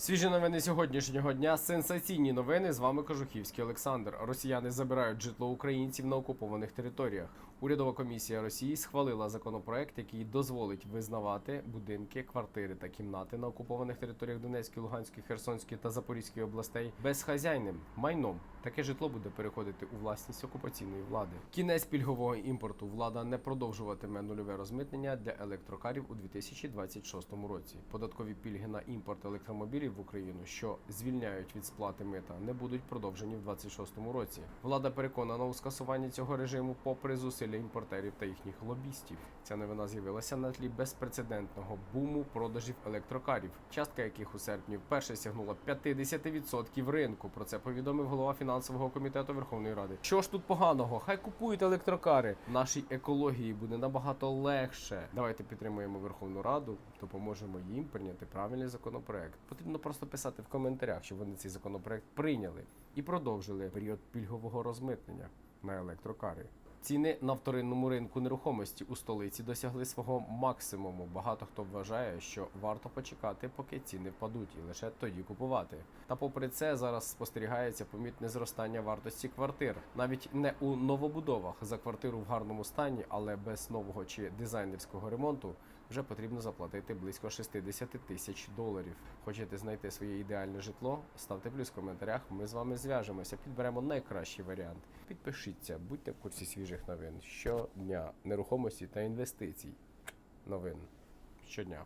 Свіжі новини сьогоднішнього дня. Сенсаційні новини. З вами Кожухівський Олександр. Росіяни забирають житло українців на окупованих територіях. Урядова комісія Росії схвалила законопроект, який дозволить визнавати будинки, квартири та кімнати на окупованих територіях Донецької, Луганської, Херсонської та Запорізької областей безхазяйним майном. Таке житло буде переходити у власність окупаційної влади. Кінець пільгового імпорту влада не продовжуватиме нульове розмитнення для електрокарів у 2026 році. Податкові пільги на імпорт електромобілів в Україну, що звільняють від сплати мита, не будуть продовжені в 2026 році. Влада переконана у скасуванні цього режиму, попри зусилля імпортерів та їхніх лобістів. Ця новина з'явилася на тлі безпрецедентного буму продажів електрокарів, частка яких у серпні вперше сягнула 50% ринку. Про це повідомив голова фінансового комітету Верховної Ради. Що ж тут поганого? Хай купують електрокари. Нашій екології буде набагато легше. Давайте підтримуємо Верховну Раду, допоможемо їм прийняти правильний законопроект. Потрібно просто писати в коментарях, що вони цей законопроект прийняли і продовжили період пільгового розмитнення на електрокари. Ціни на вторинному ринку нерухомості у столиці досягли свого максимуму. Багато хто вважає, що варто почекати, поки ціни впадуть, і лише тоді купувати. Та попри це зараз спостерігається помітне зростання вартості квартир, навіть не у новобудовах за квартиру в гарному стані, але без нового чи дизайнерського ремонту вже потрібно заплатити близько 60 тисяч доларів. Хочете знайти своє ідеальне житло? Ставте плюс в коментарях. Ми з вами зв'яжемося, підберемо найкращий варіант. Підпишіться, будьте в курсі свіжих новин щодня, нерухомості та інвестицій. Новин щодня.